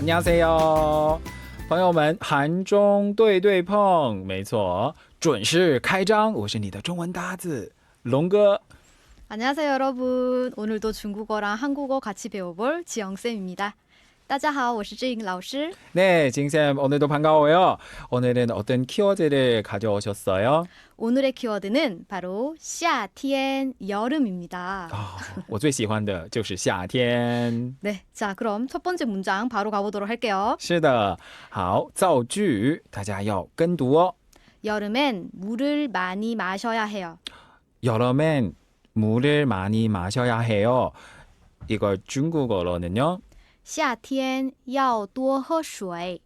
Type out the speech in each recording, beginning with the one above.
안녕하세요，朋友们，韩中对对碰，没错，准时开张。我是你的中文搭子龙哥。 안녕하세요 여러분. 오늘도 중국어랑 한국어 같이 배워볼 지영쌤입니다. 大家好,我是志颖老师. 네, 징쌤 오늘도 반가워요. 오늘은 어떤 키워드를 가져오셨어요? 오늘의 키워드는 바로 夏天 여름입니다. 啊、我最喜欢的就是夏天。 네, 자 그럼 첫 번째 문장 바로 가보도록 할게요. 是的，好，造句大家要跟读哦。 여름엔 물을 많이 마셔야 해요. 여름엔 물을 많이 마셔야 해요. 이걸 중국어로는요. 夏天要多喝水.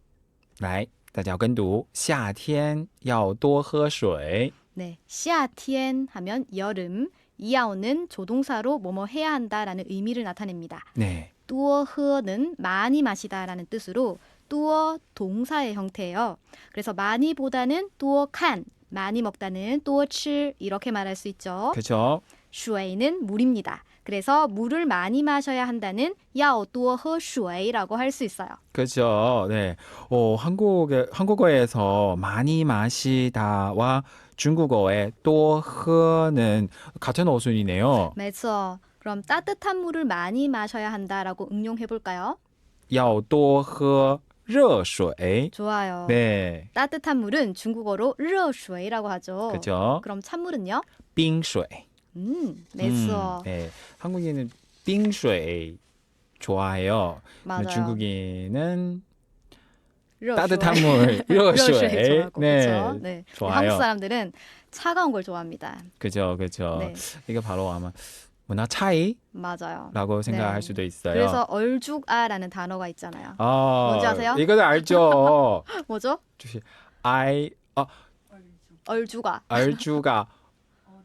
来，大家要跟读，夏天要多喝水。 네, 夏天 하면 여름, 이하오는 조동사로 뭐뭐 해야 한다라는 의미를 나타냅니다. 네, 多喝는 많이 마시다라는 뜻으로 多 동사의 형태예요. 그래서 많이보다는 多看 많이 먹다는 多吃 이렇게 말할 수 있죠. 그렇죠. 水는 물입니다. 그래서 물을 많이 마셔야 한다는 要多喝水라고 할 수 있어요. 그렇죠. 네, 어, 한국에 한국어에서 많이 마시다와 중국어의 多喝는 같은 어순이네요. 没错. 그럼 따뜻한 물을 많이 마셔야 한다라고 응용해 볼까요? 要多喝热水. 좋아요. 네, 따뜻한 물은 중국어로 热水라고 하죠. 그렇죠. 그럼 찬물은요? 冰水. 음, 没错. 음, 네, 한국인은 冰水 좋아해요. 맞아요. 중국인은 热水. 따뜻한 물, 热水.热水 좋아하고, 네, 그렇죠? 네. 좋아요. 한국 사람들은 차가운 걸 좋아합니다. 그죠, 그죠. 네, 이게 바로 아마 문화 차이라고 맞아요. 생각할 네. 수도 있어요. 그래서 얼죽아라는 단어가 있잖아요. 아, 뭔지 아세요? 이거는 알죠. 뭐죠? 就是 I 어, 얼죽아. 알주가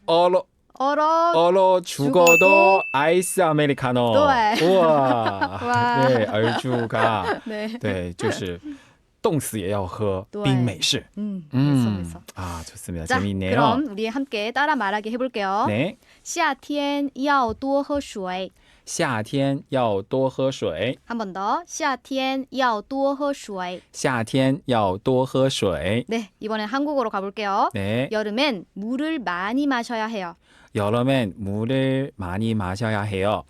얼어 얼어. 얼어 죽어도 죽어도 아이스 아메리카노. 네. 우와. 와. 네, 알주가 对.对，就是冻死也要喝对冰美式。 음, 그래서 음, 그래서. 아 좋습니다. 자, 재미있네요. 그럼 우리 함께 따라 말하기 해볼게요. 네, 夏天要多喝水. 夏天要多喝水。 한 번 더. 夏天要多喝水.夏天要多喝水。 네, 이번엔 한국어로 가볼게요. 네, 여름엔 물을 많이 마셔야 해요. 여름엔 물을 많이 마셔야 해요.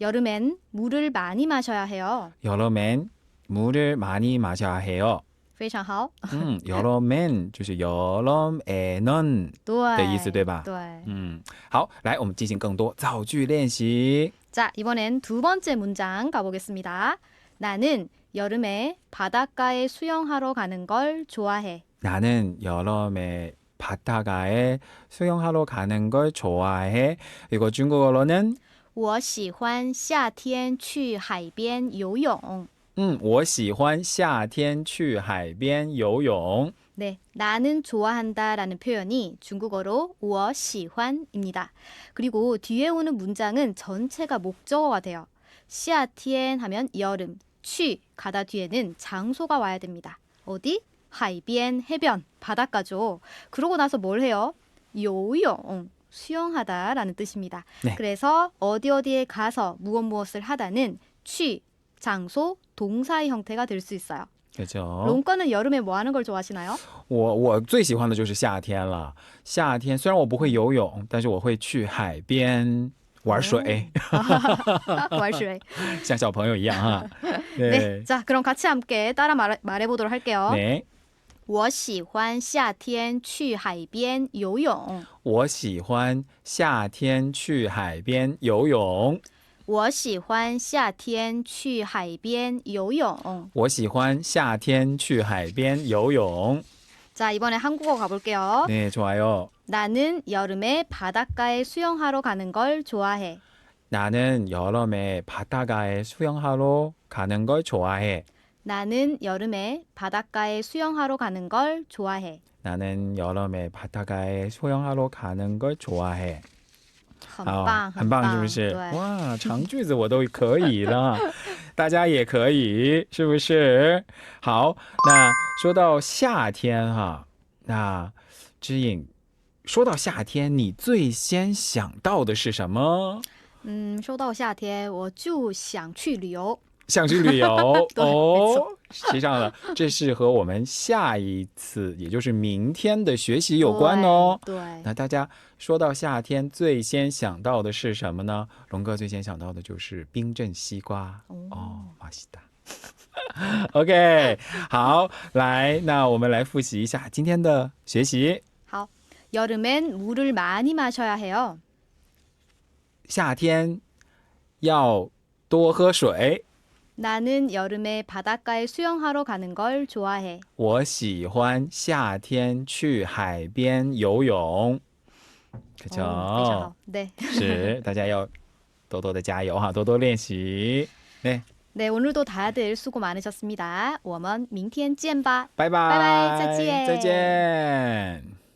여름엔 물을 많이 마셔야 해요. 여름엔 물을 많이 마셔야 해요. 非常好.嗯，여름엔 就是여름에는的对.意思，对吧？对.嗯，好，来，我们进行更多造句练习。 자, 이번엔 두 번째 문장 가보겠습니다. 나는 여름에 바닷가에 수영하러 가는 걸 좋아해. 나는 여름에 바다가에 수영하러 가는 걸 좋아해. 이거 중국어로는 我喜欢夏天去海边游泳. 음, 我喜欢夏天去海边游泳. 네, 나는 좋아한다라는 표현이 중국어로 我喜欢입니다. 그리고 뒤에 오는 문장은 전체가 목적어가 돼요. 夏天 하면 여름, 去 가다 뒤에는 장소가 와야 됩니다. 어디? 海边 해변, 바닷가죠. 그러고 나서 뭘 해요? 요용, 수영하다라는 뜻입니다. 네. 그래서 어디 어디에 가서 무엇 무엇을 하다는 去 장소, 동사의 형태가 될 수 있어요. 그렇죠. 롱꺼는 여름에 뭐 하는 걸 좋아하시나요? 我我最喜欢的就是夏天了。夏天虽然我不会游泳，但是我会去海边玩水， 월슈레. 像小朋友一样哈。 네. 对 자, 그럼 같이 함께 따라 말, 말해 보도록 할게요. 对，我喜欢夏天去海边游泳.我喜欢夏天去海边游泳。 我喜欢夏天去海边游泳.我喜欢夏天去海边游泳。 자, 이번에 한국어 가볼게요. 네, 좋아요. 나는 여름에 바닷가에 수영하러 가는 걸 좋아해. 나는 여름에 바다가에 수영하러 가는 걸 좋아해. 나는 여름에 바닷가에 수영하러 가는 걸 좋아해. 나는 여름에 바다가에 수영하러 가는 걸 좋아해. 很棒,很棒，是不是？哇，长句子我都可以了，大家也可以，是不是？好，那说到夏天哈，那知影，说到夏天，你最先想到的是什么？嗯，说到夏天，我就想去旅游。想去旅游 错。记上了，这是和我们下一次，也就是明天的学习有关哦。对，对那大家说到夏天，最先想到的是什么呢？龙哥最先想到的就是冰镇西瓜哦，马西达。OK，好，来，那我们来复习一下今天的学习。好. 여름엔 물을 많이 마셔야 해요. 夏天要多喝水。 나는 여름에 바닷가에 수영하러 가는 걸 좋아해. 我喜欢夏天去海边游泳。可 오, 非常好. 네. 是，大家要多多的加油哈，多多练习。네， 네, 오늘도 다들 수고 많으셨습니다. 我们明天见吧.拜拜，拜拜再见再见。